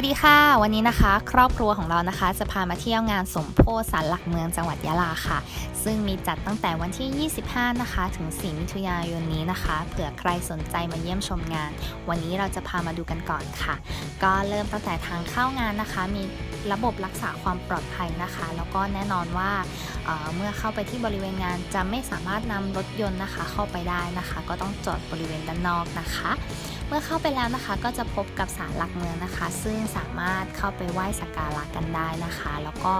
วัสดีค่ะ วันนี้นะคะ ครอบครัวของเรานะคะ จะพามาเที่ยวงานสมโพธิสารหลักเมืองจังหวัดยะลาค่ะ ซึ่งมีจัดตั้งแต่วันที่ 25 นะคะ ถึง 4 มิถุนายนนี้นะคะ เผื่อใครสนใจมาเยี่ยมชมงาน วันนี้เราจะพามาดูกันก่อนค่ะ ก็เริ่มตั้งแต่ทางเข้างานนะคะ มีระบบรักษาความปลอดภัยนะคะ แล้วก็แน่นอนว่าเเมื่อเข้าไปที่บริเวณงานจะไม่สามารถนำรถยนต์นะคะ เข้าไปได้นะคะ ก็ต้องจอดบริเวณด้านนอกนะคะ เมื่อเข้าไปแล้วนะคะก็จะพบกับศาลหลักเมืองนะคะ ซึ่งสามารถเข้าไปไหว้สักการะกันได้นะคะ แล้วก็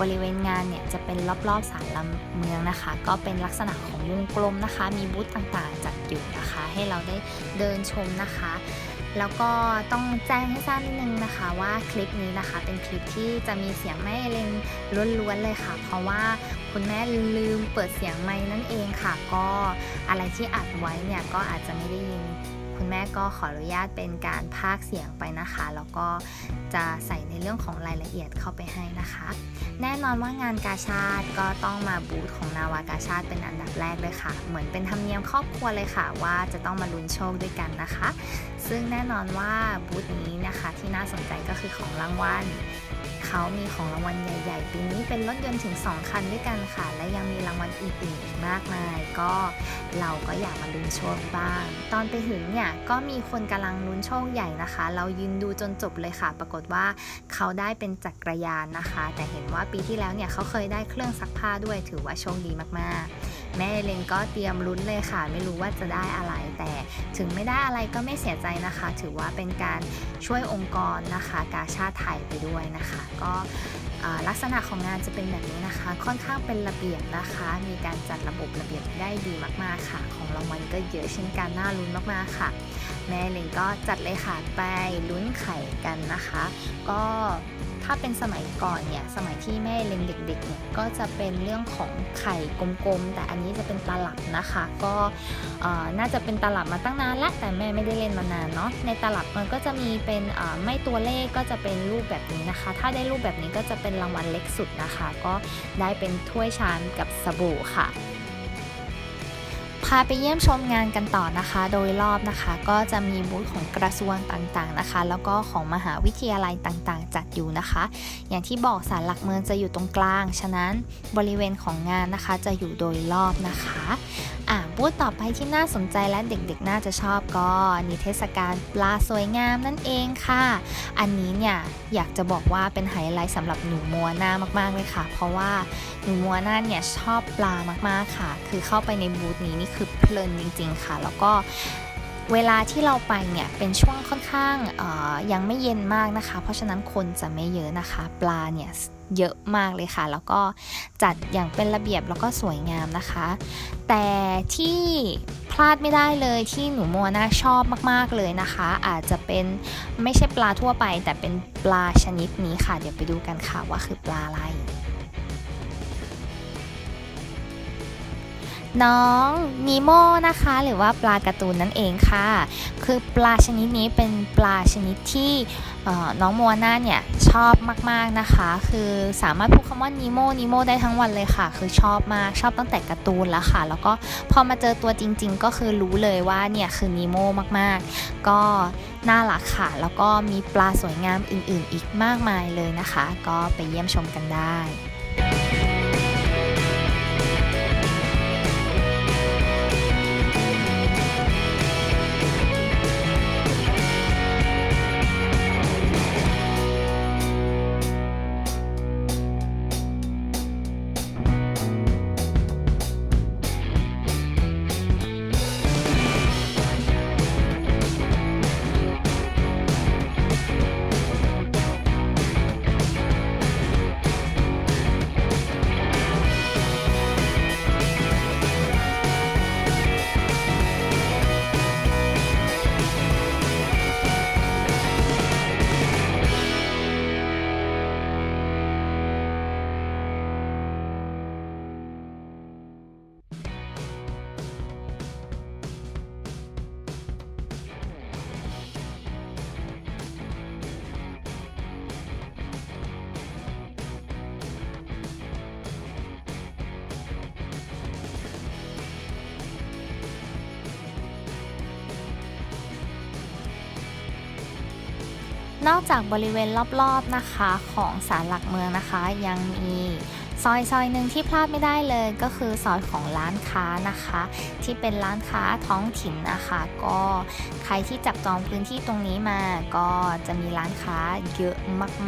บริเวณงานเนี่ยจะเป็นรอบๆศาลหลักเมืองนะคะ ก็เป็นลักษณะของวงกลมนะคะ มีบูธต่างๆ จัดอยู่นะคะ ให้เราได้เดินชมนะคะแล้วก็ต้องแจ้งให้ทราบนิดนึงนะคะ ว่าคลิปนี้นะคะ เป็นคลิปที่จะมีเสียงแม่เอเลนล้วนๆเลยค่ะ เพราะว่าคุณแม่ลืมเปิดเสียงไม้นั่นเองค่ะ ก็อะไรที่อัดไว้เนี่ยก็อาจจะไม่ได้ยิน คุณแม่ก็ขออนุญาตเป็นการพากเสียงไปนะคะ แล้วก็จะใส่ในเรื่องของรายละเอียดเข้าไปให้นะคะ แน่นอนว่างานกาชาติก็ต้องมาบูธของนาวากาชาติเป็นอันดับแรกเลยค่ะ เหมือนเป็นธรรมเนียมครอบครัวเลยค่ะ ว่าจะต้องมาลุ้นโชคด้วยกันนะคะ ซึ่งแน่นอนว่าบูธนี้นะคะที่น่าสนใจก็คือของรางวัล เขามีของรางวัลใหญ่ ๆ ปีนี้เป็นรถยนต์ถึง 2 คันด้วยกันค่ะ และยังมีรางวัลอื่นๆอีกมากมาย ก็เราก็อยากมาลุ้นโชคบ้าง ตอนไปถึงเนี่ยก็มีคนกำลังลุ้นโชคใหญ่นะคะ เรายืนดูจนจบเลยค่ะ ปรากฏว่าเขาได้เป็นจักรยานนะคะ แต่เห็นว่าปีที่แล้วเนี่ยเขาเคยได้เครื่องซักผ้าด้วยถือว่าโชคดีมากๆ แม่เลนก็เตรียมลุ้นเลยค่ะ ไม่รู้ว่าจะได้อะไร แต่ถึงไม่ได้อะไรก็ไม่เสียใจนะคะ ถือว่าเป็นการช่วยองค์กรนะคะ กาชาติไทยไปด้วยนะคะ ก็ลักษณะของงานจะเป็นแบบนี้นะคะ ค่อนข้างเป็นระเบียบนะคะ มีการจัดระบบระเบียบได้ดีมากๆค่ะ ของรางวัลก็เยอะเช่นกันน่าลุ้นมากๆค่ะ แม่เลนก็จัดเลยค่ะไปลุ้นไข่กันนะคะ ก็ ถ้าเป็นสมัยก่อนเนี่ยสมัยที่แม่เลนเด็กๆเนี่ยก็จะเป็นเรื่องของไข่กลมๆ แต่อันนี้จะเป็นตลับนะคะ ก็น่าจะเป็นตลับมาตั้งนานล้วแต่แม่ไม่ได้เล่นมานานเนาะในตลับมันก็จะมีเป็นไม่ตัวเลขก็จะเป็นรูปแบบนี้นะคะ ถ้าได้รูปแบบนี้ก็จะเป็นรางวัลเล็กสุดนะคะ ก็ได้เป็นถ้วยชามกับสบู่ค่ะาไปเยี่ยมชมงานกันต่อนะคะ โดยรอบนะคะ ก็จะมีบูธของกระทรวงต่างๆนะคะ แล้วก็ของมหาวิทยาลัยต่างๆ จัดอยู่นะคะ อย่างที่บอกศาลหลักเมืองจะอยู่ตรงกลาง ฉะนั้นบริเวณของงานนะคะจะอยู่โดยรอบนะคะ อะบูธต่อไปที่น่าสนใจและเด็กๆ น่าจะชอบก็นิเทศการปลาสวยงามนั่นเองค่ะ อันนี้เนี่ยอยากจะบอกว่าเป็นไฮไลท์สำหรับหนูมัวหน้ามากๆเลยค่ะ เพราะว่าหนูมัวหน้าเนี่ยชอบปลามากๆค่ะ คือเข้าไปในบูธนี้นี่คือเพลินจริงๆค่ะ แล้วก็ เวลาที่เราไปเนี่ยเป็นช่วงค่อนข้างยังไม่เย็นมากนะคะ เพราะฉะนั้นคนจะไม่เยอะนะคะ ปลาเนี่ยเยอะมากเลยค่ะ แล้วก็จัดอย่างเป็นระเบียบแล้วก็สวยงามนะคะ แต่ที่พลาดไม่ได้เลยที่หนูมัวน่าชอบมาก ๆเลยนะคะ อาจจะเป็นไม่ใช่ปลาทั่วไป แต่เป็นปลาชนิดนี้ค่ะ เดี๋ยวไปดูกันค่ะว่าคือปลาอะไร น้องนีโมนะคะ หรือว่าปลาการ์ตูนนั่นเองค่ะ คือปลาชนิดนี้เป็นปลาชนิดที่น้องมัวน่าเนี่ยชอบมากๆนะคะ คือสามารถพูดคำว่านีโมนีโมได้ทั้งวันเลยค่ะ คือชอบมากชอบตั้งแต่การ์ตูนแล้วค่ะ แล้วก็พอมาเจอตัวจริง ๆ ก็คือรู้เลยว่าเนี่ยคือนีโมมากๆ ก็น่ารักค่ะ แล้วก็มีปลาสวยงามอื่นๆ อีกมากมายเลยนะคะ ก็ไปเยี่ยมชมกันได้ นอกจากบริเวณรอบๆนะคะของศาลหลักเมืองนะคะ ยังมี ซอยซอยหนึ่งที่พลาดไม่ได้เลยก็คือซอยของร้านค้านะคะ ที่เป็นร้านค้าท้องถิ่นนะคะ ก็ใครที่จับจองพื้นที่ตรงนี้มาก็จะมีร้านค้าเยอะ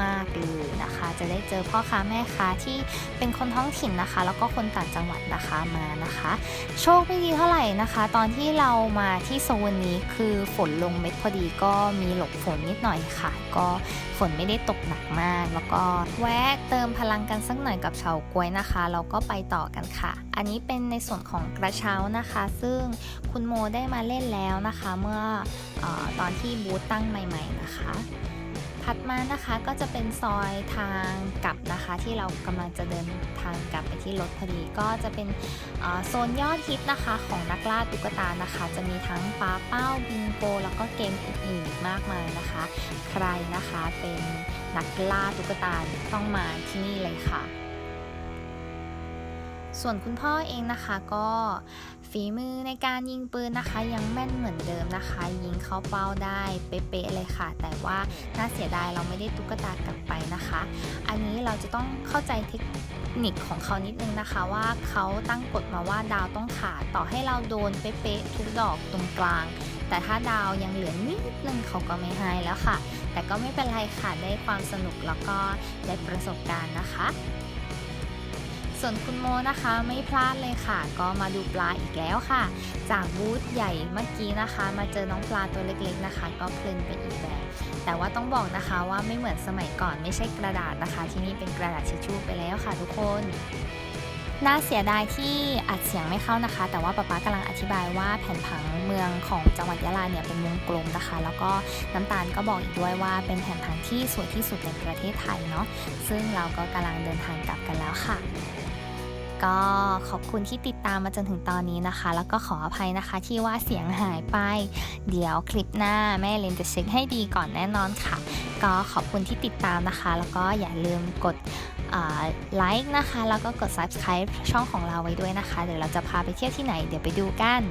มากๆเลยนะคะ จะได้เจอพ่อค้าแม่ค้าที่เป็นคนท้องถิ่นนะคะ แล้วก็คนต่างจังหวัดนะคะมานะคะ โชคไม่ดีเท่าไหร่นะคะ ตอนที่เรามาที่โซนนี้คือฝนลงเม็ดพอดีก็มีหลบฝนนิดหน่อยค่ะ ก็ฝนไม่ได้ตกหนักมาก แล้วก็แวะเติมพลังกันสักหน่อยกับเฉาก๊วยนะคะ เราก็ไปต่อกันค่ะ อันนี้เป็นในส่วนของกระเช้านะคะ ซึ่งคุณโมได้มาเล่นแล้วนะคะ เมื่ออตอนที่บูธตั้งใหม่ ๆนะคะถัดมานะคะก็จะเป็นซอยทางกลับนะคะ ที่เรากำลังจะเดินทางกลับไปที่รถพอดีก็จะเป็นโซนยอดฮิตนะคะของนักล่าตุ๊กตานะคะ จะมีทั้งปลาเป้าบิงโกแล้วก็เกมอื่นๆมากมายนะคะ ใครนะคะเป็นนักล่าตุ๊กตาต้องมาที่นี่เลยค่ะ ส่วนคุณพ่อเองนะคะก็ฝีมือในการยิงปืนนะคะ ยังแม่นเหมือนเดิมนะคะ ยิงเข้าเป้าได้เป๊ะๆเลยค่ะ แต่ว่าน่าเสียดายเราไม่ได้ตุ๊กตากลับไปนะคะ อันนี้เราจะต้องเข้าใจเทคนิคของเขานิดนึงนะคะว่าเขาตั้งกฎมาว่าดาวต้องขาดต่อให้เราโดนเป๊ะๆทุกดอกตรงกลาง แต่ถ้าดาวยังเหลือนิดนึงเขาก็ไม่ให้แล้วค่ะ แต่ก็ไม่เป็นไรค่ะได้ความสนุกแล้วก็ได้ประสบการณ์นะคะ ส่วนคุณโมนะคะไม่พลาดเลยค่ะ ก็มาดูปลาอีกแล้วค่ะ จากบูธใหญ่เมื่อกี้นะคะ มาเจอน้องปลาตัวเล็กๆนะคะ ก็เพลินไปอีกแบบ แต่ว่าต้องบอกนะคะว่าไม่เหมือนสมัยก่อนไม่ใช่กระดาษนะคะ ที่นี่เป็นกระดาษทิชชู่ไปแล้วค่ะทุกคนน่าเสียดายที่อัดเสียงไม่เข้านะคะ แต่ว่าป๊าป๊ากำลังอธิบายว่าแผนผังเมืองของจังหวัดยะลาเนี่ยเป็นวงกลมนะคะ แล้วก็น้ำตาลก็บอกอีกด้วยว่าเป็นแผนผังที่สวยที่สุดในประเทศไทยเนาะซึ่งเราก็กำลังเดินทางกลับกันแล้วค่ะ ก็ขอบคุณที่ติดตามมาจนถึงตอนนี้นะคะ แล้วก็ขออภัยนะคะที่ว่าเสียงหายไป เดี๋ยวคลิปหน้าแม่เลนจะเช็คให้ดีก่อนแน่นอนค่ะ ก็ขอบคุณที่ติดตามนะคะ แล้วก็อย่าลืมกดไลค์นะคะ แล้วก็กด subscribe ช่องของเราไว้ด้วยนะคะ เดี๋ยวเราจะพาไปเที่ยวที่ไหน เดี๋ยวไปดูกัน